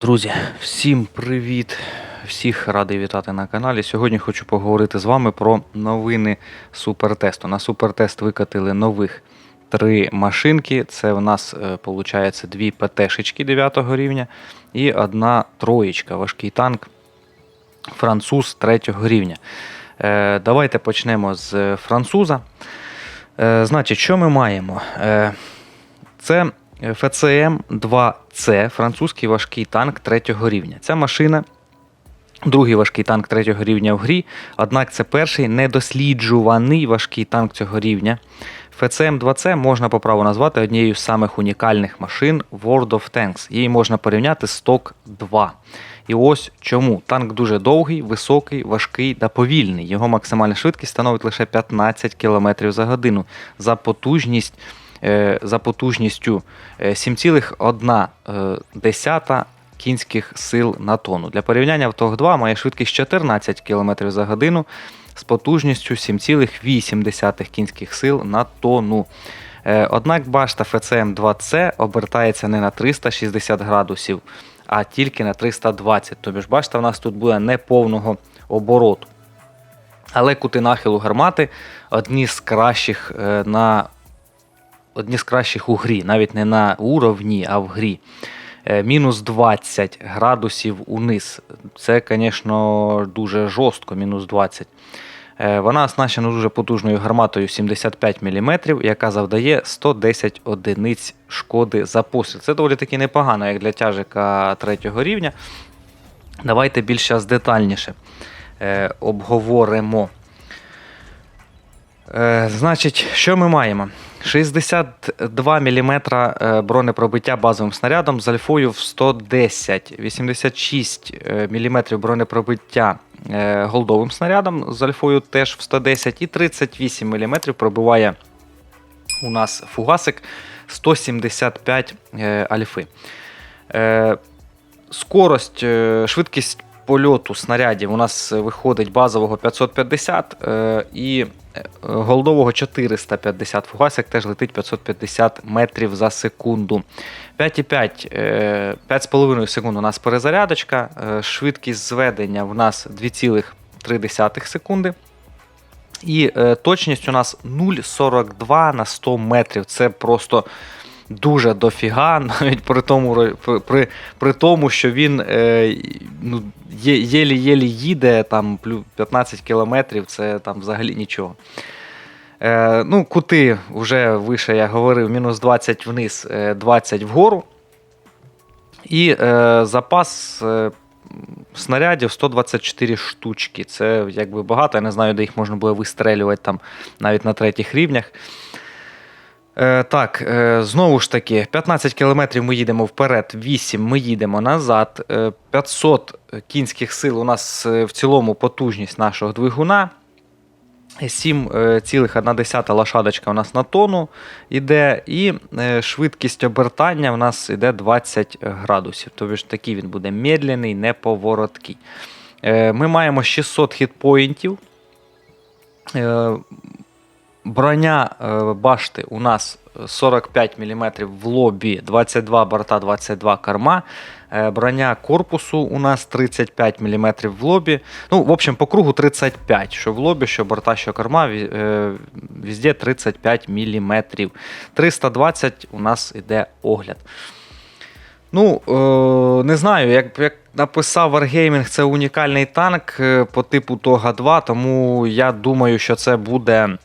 Друзі, всім привіт! Всіх радий вітати на каналі. Сьогодні хочу поговорити з вами про новини супертесту. На супертест викатили нових три машинки. Це в нас виходить дві ПТ-шечки 9 рівня і одна троєчка, важкий танк француз 3 рівня. Е, Давайте почнемо з француза. Е, Значить, що ми маємо? Е, Це ФЦМ 2C, французький важкий танк 3 рівня. Ця машина. Другий важкий танк третього рівня в грі, однак це перший недосліджуваний важкий танк цього рівня. ФЦМ 2C можна по праву назвати однією з самих унікальних машин World of Tanks. Її можна порівняти з ТОК 2. І ось чому. Танк дуже довгий, високий, важкий та повільний. Його максимальна швидкість становить лише 15 км за годину. За потужність за потужністю е, 7,1 кінських сил на тонну. Для порівняння ВТОГ 2 має швидкість 14 км за годину з потужністю 7,8 кінських сил на тонну. Е, Однак башта ФЦМ 2C обертається не на 360 градусів, а тільки на 320. Тобі ж башта в нас тут буде неповного обороту. Але кути нахилу гармати одні з кращих е, на одні з кращих у грі, навіть не на уровні, а в грі. Е, Мінус 20 градусів униз. Це, звісно, дуже жорстко, мінус 20. Е, Вона оснащена дуже потужною гарматою 75 мм, яка завдає 110 одиниць шкоди за постріл. Це доволі таки непогано, як для тяжика 3 рівня. Давайте більш детальніше е, обговоримо. Значить, що ми маємо? 62 мм бронепробиття базовим снарядом з альфою в 110, 86 мм бронепробиття е, голдовим снарядом з альфою теж в 110 і 38 мм пробиває у нас фугасик 175 е, альфи. Е, Скорость, е, швидкість польоту снарядів у нас виходить базового 550 е, і е, голдового 450. Фугасик теж летить 550 метрів за секунду. 5,5 е, 5,5 секунд у нас перезарядочка. е, Швидкість зведення в нас 2,3 секунди. І е, точність у нас 0,42 на 100 метрів. Це просто дуже дофіга, навіть при тому, при, при тому що він е, ну, єлі-єлі їде, там 15 кілометрів, це там взагалі нічого. Е, ну, кути вже вище я говорив, мінус 20 вниз, е, 20 вгору. І е, запас е, снарядів 124 штучки. Це якби багато. Я не знаю, де їх можна було вистрелювати там навіть на третіх рівнях. Е, так, е, знову ж таки, 15 кілометрів ми їдемо вперед, 8 ми їдемо назад. Е, 500 кінських сил у нас е, в цілому потужність нашого двигуна. 7,1 лошадочка у нас на тонну йде, і е, швидкість обертання у нас йде 20 градусів. Тобто такий він буде медленний, неповороткий. Е, Ми маємо 600 хітпоінтів. Е, Броня е, башти у нас 45 мм в лобі, 22 борта, 22 корма. Е, Броня корпусу у нас 35 мм в лобі. Ну, в общем, по кругу 35, що в лобі, що борта, що корма, е, везде 35 мм. 320 у нас іде огляд. Ну, е, не знаю, як, як написав Wargaming, це унікальний танк е, по типу Тога 2, тому я думаю, що це буде.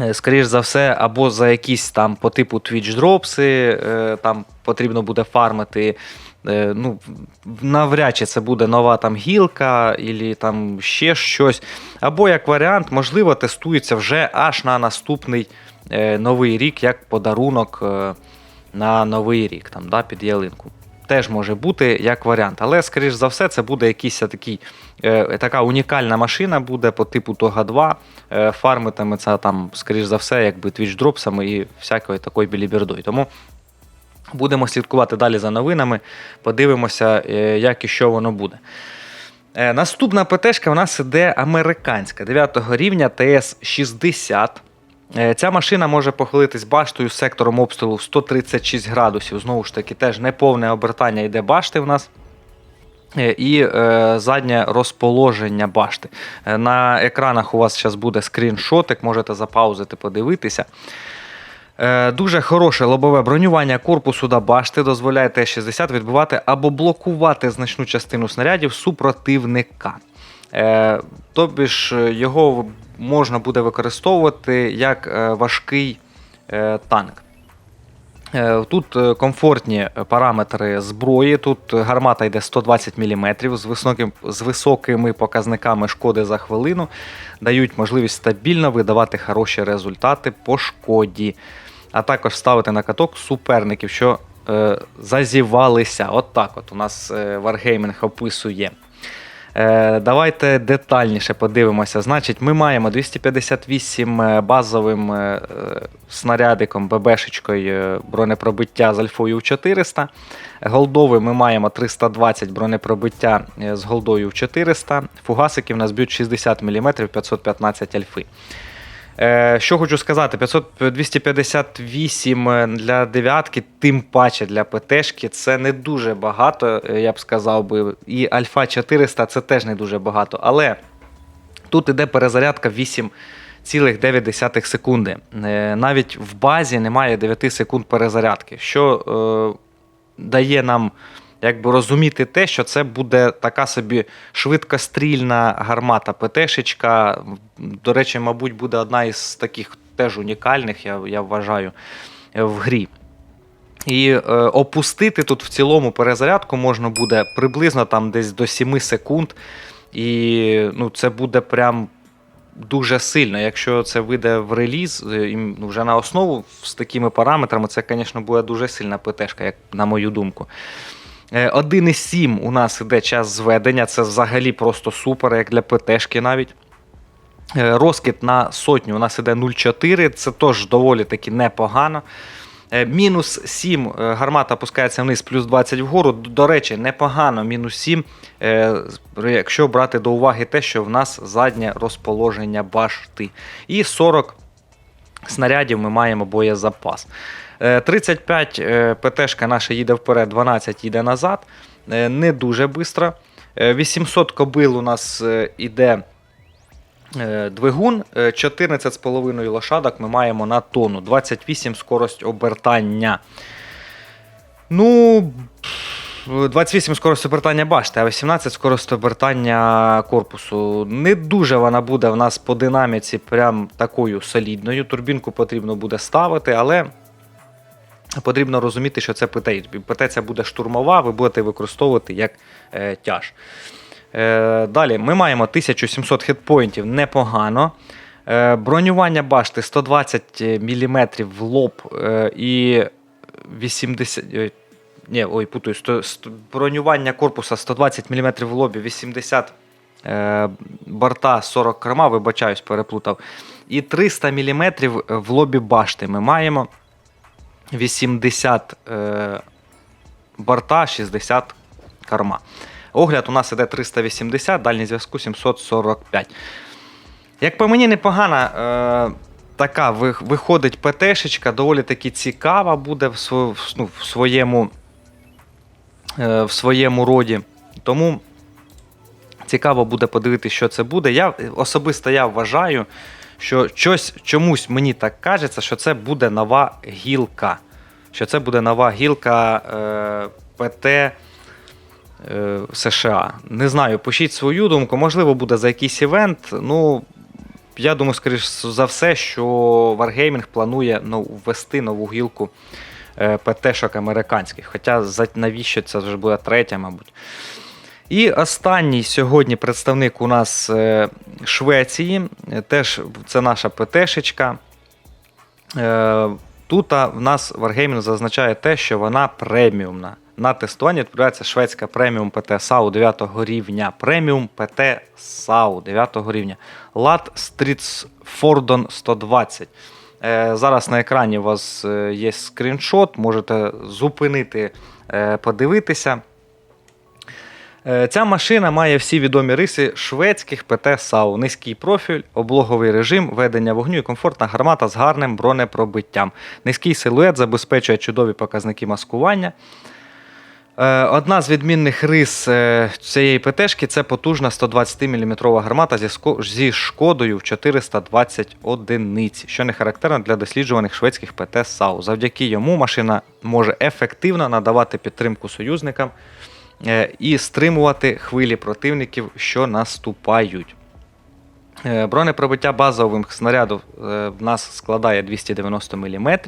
Е, Скоріш за все, або за якісь там по типу Twitch дропси, е, там потрібно буде фармити. е, Ну, навряд чи це буде нова там гілка, або там ще щось. Або як варіант, можливо, тестується вже аж на наступний новий рік, як подарунок на новий рік, там, да, під ялинку. Теж може бути як варіант. Але, скоріш за все, це буде якийсь такий, е, така унікальна машина буде по типу Тога 2. Е, фармитиме це там, скоріш за все, якби твіч-дропсами і всякою такою білібердою. Тому будемо слідкувати далі за новинами, подивимося, е, як і що воно буде. Наступна ПТшка у нас іде американська 9 рівня ТС-60. Е, Ця машина може похилитись баштою з сектором обстрілу в 136 градусів. Знову ж таки, теж неповне обертання йде башти в нас. Е, І е, заднє розположення башти. Е, На екранах у вас зараз буде скріншотик, можете запаузити, подивитися. Е, Дуже хороше лобове бронювання корпусу та башти дозволяє Т-60 відбивати або блокувати значну частину снарядів супротивника. Е, Тобі ж е, його можна буде використовувати як е, важкий танк. Тут комфортні параметри зброї. Тут гармата йде 120 мм з, високим, з високими показниками шкоди за хвилину, дають можливість стабільно видавати хороші результати по шкоді, а також ставити на каток суперників, що е, зазівалися. От так от у нас Wargaming описує. Е, Давайте детальніше подивимося. Значить, ми маємо 258 е, базовим е, снарядиком, ББшечкою бронепробиття з альфою в 400. Голдовий ми маємо 320 бронепробиття з голдою в 400. Фугасики в нас б'ють 60 мм 515 альфи. Е, Що хочу сказати, 500, 258 для дев'ятки, тим паче для ПТшки, це не дуже багато, е, я б сказав би. І Альфа 400 це теж не дуже багато. Але тут іде перезарядка 8,9 секунди. Е, Навіть в базі немає 9 секунд перезарядки, що е, дає нам якби розуміти те, що це буде така собі швидкострільна гармата ПТшечка. До речі, мабуть, буде одна із таких теж унікальних, я, я вважаю, в грі. І е, опустити тут в цілому перезарядку можна буде приблизно там десь до 7 секунд. І ну, це буде прям дуже сильно. Якщо це вийде в реліз, е, ну, вже на основу з такими параметрами, це, звісно, буде дуже сильна ПТшка, як на мою думку. Е, 1,7 у нас іде час зведення, це взагалі просто супер, як для ПТшки навіть. Е, Розкид на сотню у нас іде 0,4, це теж доволі таки непогано. Е, Мінус 7 е, гармата опускається вниз, плюс 20 вгору. До речі, непогано мінус 7, е, якщо брати до уваги те, що в нас заднє розположення башти. І 40 снарядів ми маємо боєзапас. Е, 35 е, ПТшка наша їде вперед, 12 їде назад. Е, Не дуже швидко. 800 кобил у нас е, іде е, двигун, е, 14,5 лошадок ми маємо на тонну, 28 скорость обертання. Ну, 28 скорость обертання башти, а 18 скорость обертання корпусу. Не дуже вона буде в нас по динаміці прям такою солідною. Турбінку потрібно буде ставити, але потрібно розуміти, що це ПТ. ПТ це буде штурмова, ви будете використовувати як е, тяж. Е, далі ми маємо 1700 хітпоінтів непогано. Е, бронювання башти 120 мм в лоб е, і 80. е, Ні, ой, путаю, сто, сто- бронювання корпуса 120 мм в лобі, 80 е, борта 40 керма, вибачаюсь, переплутав. І 300 мм в лобі башти ми маємо. 80 е, борта, 60 корма. Огляд у нас іде 380, дальній зв'язку 745. Як по мені, непогана е, така ви- виходить ПТшечка, доволі таки цікава буде в, ну, в, своєму, е, в своєму роді. Тому цікаво буде подивитися, що це буде. Я особисто я вважаю, що щось чомусь мені так кажеться, що це буде нова гілка. Що це буде нова гілка е, ПТ е, США. Не знаю, пишіть свою думку, можливо, буде за якийсь івент. Ну, я думаю, скоріш за все, що Wargaming планує ну, ввести нову гілку е, ПТ-шок американських. Хоча навіщо це вже буде третя, мабуть. І останній сьогодні представник у нас е, Швеції. Теж це наша ПТшечка. Е, Тут в нас Wargaming зазначає те, що вона преміумна. На тестуванні відправляється шведська преміум ПТ САУ 9 рівня. Преміум ПТ САУ 9 рівня. Лад Стрітсфордон 120. Е, зараз на екрані у вас є скріншот, можете зупинити, подивитися. Е, Ця машина має всі відомі риси шведських ПТ САУ, низький профіль, облоговий режим, ведення вогню і комфортна гармата з гарним бронепробиттям. Низький силует забезпечує чудові показники маскування. Е, Одна з відмінних рис е, цієї ПТшки це потужна 120-мм гармата зі, шкодою в 420 одиниць, що не характерно для досліджуваних шведських ПТ САУ. Завдяки йому машина може ефективно надавати підтримку союзникам і стримувати хвилі противників, що наступають. Е, Бронепробиття базовим снарядів е, в нас складає 290 мм,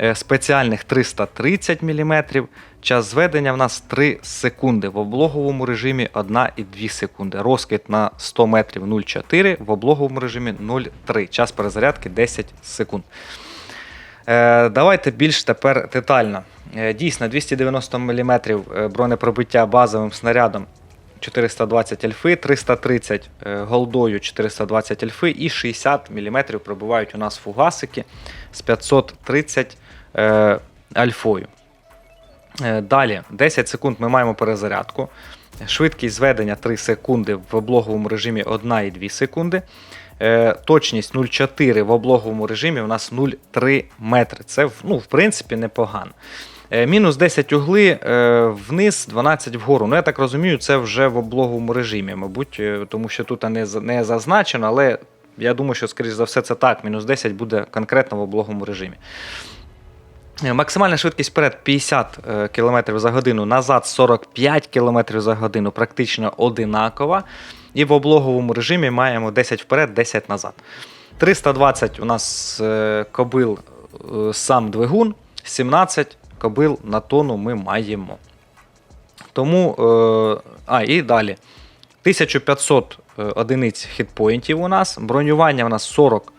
е, спеціальних 330 мм. Час зведення в нас 3 секунди. В облоговому режимі 1,2 секунди. Розкид на 100 метрів 0,4, в облоговому режимі 0,3. Час перезарядки 10 секунд. Е, Давайте більш тепер детально. Е, Дійсно, 290 мм бронепробиття базовим снарядом 420 альфи, 330 е, голдою 420 альфи і 60 мм пробивають у нас фугасики з 530 е, альфою. Е, Далі 10 секунд ми маємо перезарядку. Швидкість зведення 3 секунди в облоговому режимі 1,2 секунди. Е, Точність 0,4 в облоговому режимі у нас 0,3 метри. Це ну, в принципі непогано. Е, Мінус 10 угли е, вниз, 12 вгору. Ну, я так розумію, це вже в облоговому режимі, мабуть, тому що тут не, зазначено, але я думаю, що, скоріш за все, це так. Мінус 10 буде конкретно в облоговому режимі. Максимальна швидкість вперед 50 е, км за годину, назад 45 км за годину, практично одинакова. І в облоговому режимі маємо 10 вперед, 10 назад. 320 у нас е, кобил е, сам двигун, 17 кобил на тонну ми маємо. Тому, е, а, і далі. 1500 е, одиниць хітпоінтів у нас, бронювання у нас 40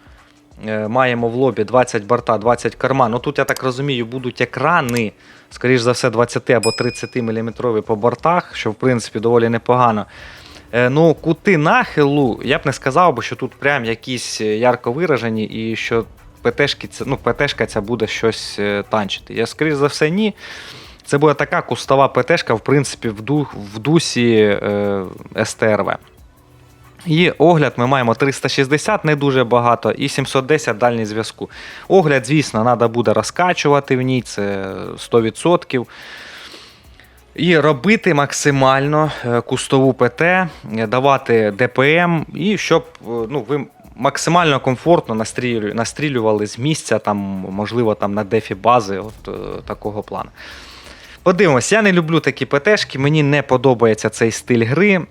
Е, маємо в лобі 20 борта, 20 корма. Ну тут, я так розумію, будуть екрани, скоріш за все, 20 або 30 мм по бортах, що в принципі доволі непогано. Е, Ну, кути нахилу, я б не сказав, би, що тут прям якісь е, ярко виражені, і що ПТшки, ну, ПТшка ця буде щось е, танчити. Я, скоріш за все, ні. Це буде така кустова ПТшка, в принципі, в, дух, в дусі е, СТРВ. І огляд ми маємо 360, не дуже багато, і 710 дальній зв'язку. Огляд, звісно, треба буде розкачувати в ній, це 100%. І робити максимально е, кустову ПТ, е, давати ДПМ, і щоб е, ну, ви максимально комфортно настрілю- настрілювали з місця, там, можливо, там на дефі бази, от такого плану. Подивимось, я не люблю такі ПТшки, мені не подобається цей стиль гри.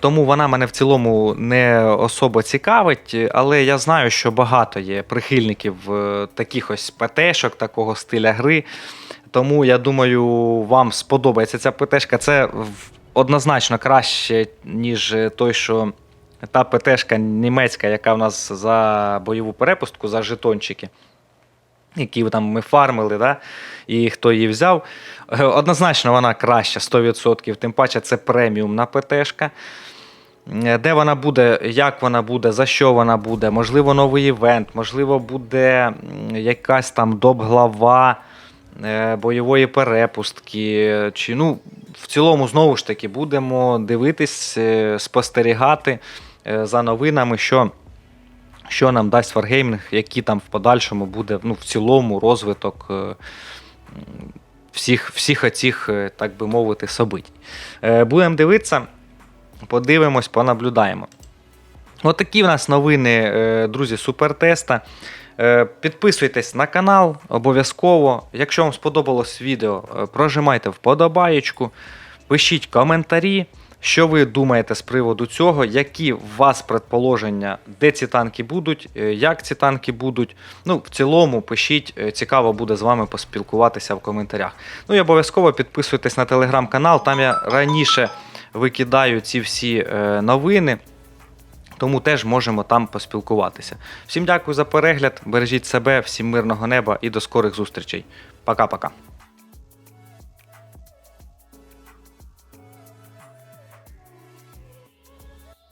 Тому вона мене в цілому не особо цікавить, але я знаю, що багато є прихильників таких ось ПТшок, такого стиля гри. Тому я думаю, вам сподобається ця ПТшка. Це однозначно краще, ніж той, що та ПТшка німецька, яка в нас за бойову перепустку, за жетончики. Які там ми фармили, да? і хто її взяв. Е, Однозначно вона краща 100%, тим паче це преміумна ПТшка. Е, Де вона буде, як вона буде, за що вона буде, можливо, новий івент, можливо, буде якась там доп-глава бойової перепустки. Чи, ну, в цілому, знову ж таки, будемо дивитись, е, спостерігати е, за новинами, що що нам дасть Wargaming, які там в подальшому буде ну, в цілому розвиток е, всіх, всіх оцих, е, так би мовити, событій. Е, Будемо дивитися, подивимось, понаблюдаємо. Отакі в нас новини, е, друзі, супертеста. Е, Підписуйтесь на канал обов'язково. Якщо вам сподобалось відео, е, прожимайте вподобаєчку, пишіть коментарі, що ви думаєте з приводу цього, які у вас предположення, де ці танки будуть, е, як ці танки будуть. Ну, в цілому пишіть, цікаво буде з вами поспілкуватися в коментарях. Ну і обов'язково підписуйтесь на телеграм-канал, там я раніше викидаю ці всі новини. Тому теж можемо там поспілкуватися. Всім дякую за перегляд, бережіть себе, всім мирного неба і до скорих зустрічей. Пока-пока.